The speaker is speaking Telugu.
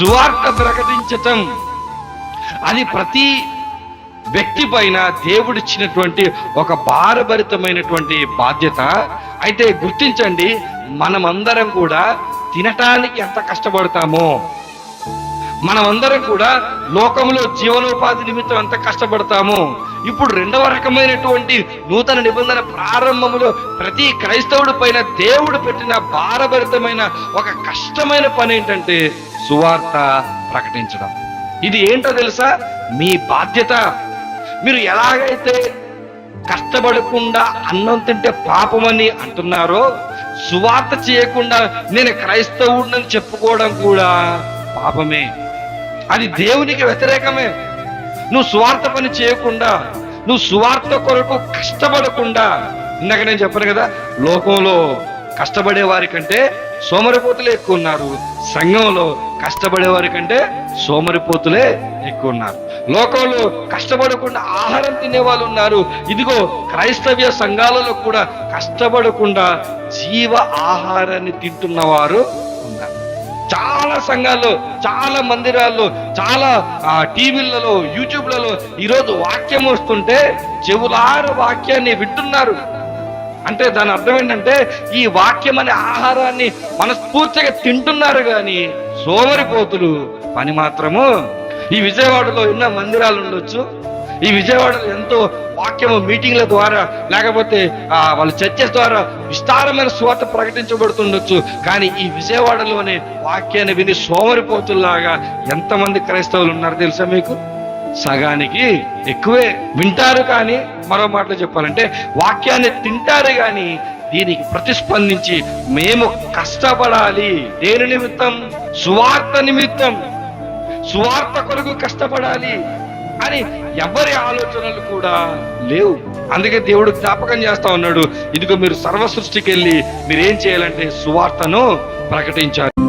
సువార్త ప్రకటించటం. అది ప్రతి వ్యక్తి పైన దేవుడిచ్చినటువంటి ఒక భారభరితమైనటువంటి బాధ్యత. అయితే గుర్తించండి మనమందరం కూడా తినటానికి ఎంత కష్టపడతామో. మనమందరం కూడా లోకంలో జీవనోపాధి నిమిత్తం ఎంత కష్టపడతామో ఇప్పుడు రెండవ రకమైనటువంటి నూతన నిబంధన ప్రారంభంలో ప్రతి క్రైస్తవుడి పైన దేవుడు పెట్టిన భారభరితమైన ఒక కష్టమైన పని ఏంటంటే సువార్త ప్రకటించడం. ఇది ఏంటో తెలుసా? మీ బాధ్యత. మీరు ఎలాగైతే కష్టపడకుండా అన్నం తింటే పాపమని అంటున్నారో సువార్త చేయకుండా నేను క్రైస్తవుడిని చెప్పుకోవడం కూడా పాపమే. అది దేవునికి వ్యతిరేకమే. నువ్వు స్వార్థ పని చేయకుండా నువ్వు స్వార్థ కొరకు కష్టపడకుండా ఇందాక నేను చెప్పాను కదా లోకంలో కష్టపడే వారి కంటే సోమరిపోతులే ఎక్కువ ఉన్నారు. సంఘంలో కష్టపడే వారి కంటే సోమరిపోతులే ఎక్కువ ఉన్నారు. లోకంలో కష్టపడకుండా ఆహారం తినే వాళ్ళు ఉన్నారు. ఇదిగో క్రైస్తవ్య సంఘాలలో కూడా కష్టపడకుండా జీవ ఆహారాన్ని తింటున్న వారు ఉన్నారు. చాలా సంఘాల్లో చాలా మందిరాల్లో చాలా టీవీలలో యూట్యూబ్లలో ఈరోజు వాక్యం వస్తుంటే చెవులారు వాక్యాన్ని వింటున్నారు. అంటే దాని అర్థం ఏంటంటే ఈ వాక్యం అనే ఆహారాన్ని మనస్ఫూర్తిగా తింటున్నారు కానీ సోమరిపోతులు. పని మాత్రము. ఈ విజయవాడలో ఎన్నో మందిరాలు ఉండొచ్చు. ఈ విజయవాడలో ఎంతో వాక్యము మీటింగ్ల ద్వారా లేకపోతే వాళ్ళ చర్చస్ ద్వారా విస్తారమైన స్వార్థ ప్రకటించబడుతుండొచ్చు. కానీ ఈ విజయవాడలోనే వాక్యాన్ని విని సోమరిపోతుల్లాగా ఎంతమంది క్రైస్తవులు ఉన్నారు తెలుసా మీకు? సగానికి ఎక్కువే. వింటారు కానీ మరో మాటలు చెప్పాలంటే వాక్యాన్ని తింటారు కానీ దీనికి ప్రతిస్పందించి మేము కష్టపడాలి. దేని నిమిత్తం? సువార్త నిమిత్తం. సువార్త కొరకు కష్టపడాలి. అని ఎవరి ఆలోచనలు కూడా లేవు. అందుకే దేవుడు జ్ఞాపకం చేస్తా ఉన్నాడు ఇదిగో మీరు సర్వ సృష్టికి వెళ్ళి మీరు ఏం చేయాలంటే సువార్తను ప్రకటించాలి.